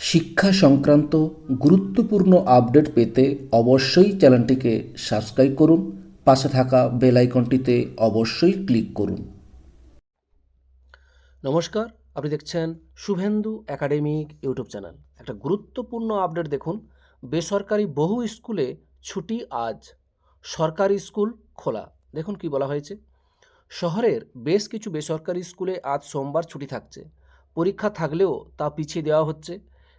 শিক্ষা সংক্রান্ত গুরুত্বপূর্ণ আপডেট পেতে অবশ্যই চ্যানেলটিকে সাবস্ক্রাইব করুন, পাশে থাকা বেল আইকনটিতে অবশ্যই ক্লিক করুন। নমস্কার, আপনি দেখছেন শুভেন্দু একাডেমিক ইউটিউব চ্যানেল। একটা গুরুত্বপূর্ণ আপডেট দেখুন, বেসরকারি বহু স্কুলে ছুটি আজ। সরকারি স্কুল খোলা, দেখুন কি বলা হয়েছে। শহরের বেশ কিছু বেসরকারি স্কুলে আজ সোমবার ছুটি থাকছে। পরীক্ষা থাকলেও তা পিছিয়ে দেওয়া হচ্ছে।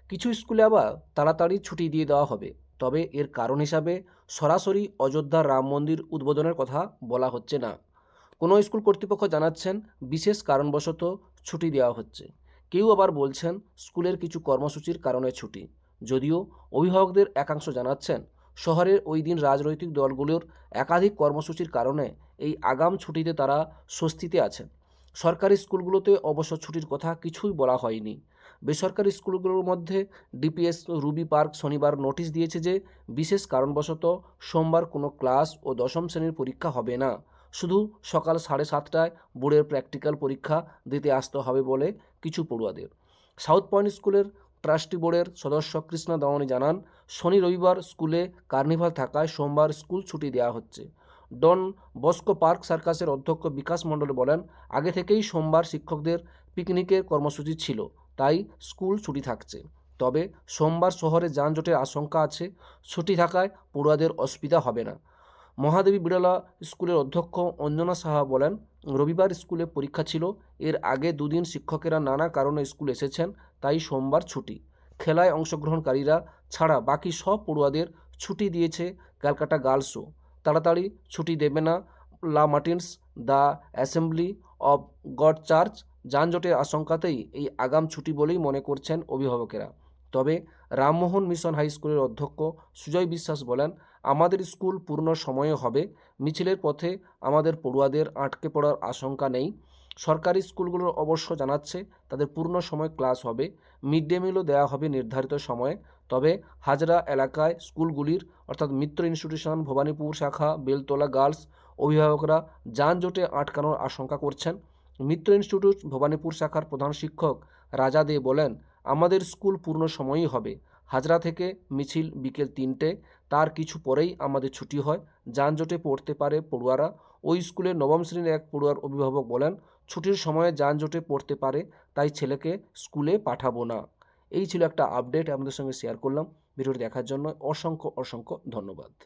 কিছু স্কুলে আবার তাড়াতাড়ি ছুটি দিয়ে দেওয়া হবে। তবে এর কারণ হিসাবে সরাসরি অযোধ্যার রাম মন্দির উদ্বোধনের কথা বলা হচ্ছে না। কোনো স্কুল কর্তৃপক্ষ জানাচ্ছেন বিশেষ কারণবশত ছুটি দেওয়া হচ্ছে। কেউ আবার বলছেন স্কুলের কিছু কর্মসূচির কারণে ছুটি। যদিও অভিভাবকদের একাংশ জানাচ্ছেন শহরের ওই দিন রাজনৈতিক দলগুলোর একাধিক কর্মসূচির কারণে এই আগাম ছুটিতে তারা স্বস্তিতে আছেন। সরকারি স্কুলগুলোতে অবশ্য ছুটির কথা কিছুই বলা হয়নি। বেসরকারি স্কুলগুলোর মধ্যে ডিপিএস রুবি পার্ক শনিবার নোটিশ দিয়েছে যে, বিশেষ কারণবশত সোমবার কোনো ক্লাস ও দশম শ্রেণির পরীক্ষা হবে না। শুধু সকাল সাড়ে সাতটায় বোর্ডের প্র্যাকটিক্যাল পরীক্ষা দিতে আসতে হবে বলে কিছু পড়ুয়াদের। সাউথ পয়েন্ট স্কুলের ট্রাস্টি বোর্ডের সদস্য কৃষ্ণা দাওয়ানি জানান, শনি রবিবার স্কুলে কার্নিভাল থাকায় সোমবার স্কুল ছুটি দেওয়া হচ্ছে। ডন বস্কো পার্ক সার্কাসের অধ্যক্ষ বিকাশ মণ্ডল বলেন, আগে থেকেই সোমবার শিক্ষকদের পিকনিকের কর্মসূচি ছিল। তাই স্কুল ছুটি থাকছে। তবে সোমবার শহরে যানজটের আশঙ্কা আছে। ছুটি থাকায় পড়ুয়াদের অসুবিধা হবে না। মহাদেবী বিড়লা স্কুলের অধ্যক্ষ অঞ্জনা সাহা বলেন, রবিবার স্কুলে পরীক্ষা ছিল। এর আগে দুদিন শিক্ষকেরা নানা কারণে স্কুল এসেছেন, তাই সোমবার ছুটি। খেলায় অংশগ্রহণকারীরা ছাড়া বাকি সব পড়ুয়াদের ছুটি দিয়েছে ক্যালকাটা গার্লসও তাড়াতাড়ি ছুটি দেবে না La Martiniere the assembly of God church যানজটের আশঙ্কাতেই এই আগাম ছুটি বলেই মনে করছেন অভিভাবকেরা। তবে রামমোহন মিশন হাই স্কুলের অধ্যক্ষ সুজয় বিশ্বাস বলেন, আমাদের স্কুল পূর্ণ সময়ে হবে, মিছিলের পথে আমাদের পড়ুয়াদের আটকে পড়ার আশঙ্কা নেই। সরকারি স্কুলগুলোর অবশ্য জানাচ্ছে তাদের পূর্ণ সময় ক্লাস হবে, মিড ডে মিলও দেওয়া হবে নির্ধারিত সময়ে। তবে হাজরা এলাকায় স্কুলগুলির, অর্থাৎ মিত্র ইনস্টিটিউশন, ভবানীপুর শাখা, বেলতলা গার্লস অভিভাবকরা যানজটে আটকানোর আশঙ্কা করছেন। মিত্র ইনস্টিটিউট, ভবানীপুর শাখার প্রধান শিক্ষক রাজা দে বলেন, আমাদের স্কুল পূর্ণ সময়ই হবে। হাজরা থেকে মিছিল বিকেল তিনটে। তার কিছু পরেই আমাদের ছুটি হয়। যানজটে পড়তে পারে পড়ুয়ারা। ওই স্কুলের নবম শ্রেণির এক পড়ুয়ার অভিভাবক বলেন, ছুটির সময়ে যানজটে পড়তে পারে, তাই ছেলেকে স্কুলে পাঠাবো না। এই ছিল একটা আপডেট আমাদের সঙ্গে শেয়ার করলাম। ভিডিওটি দেখার জন্য অসংখ্য অসংখ্য ধন্যবাদ।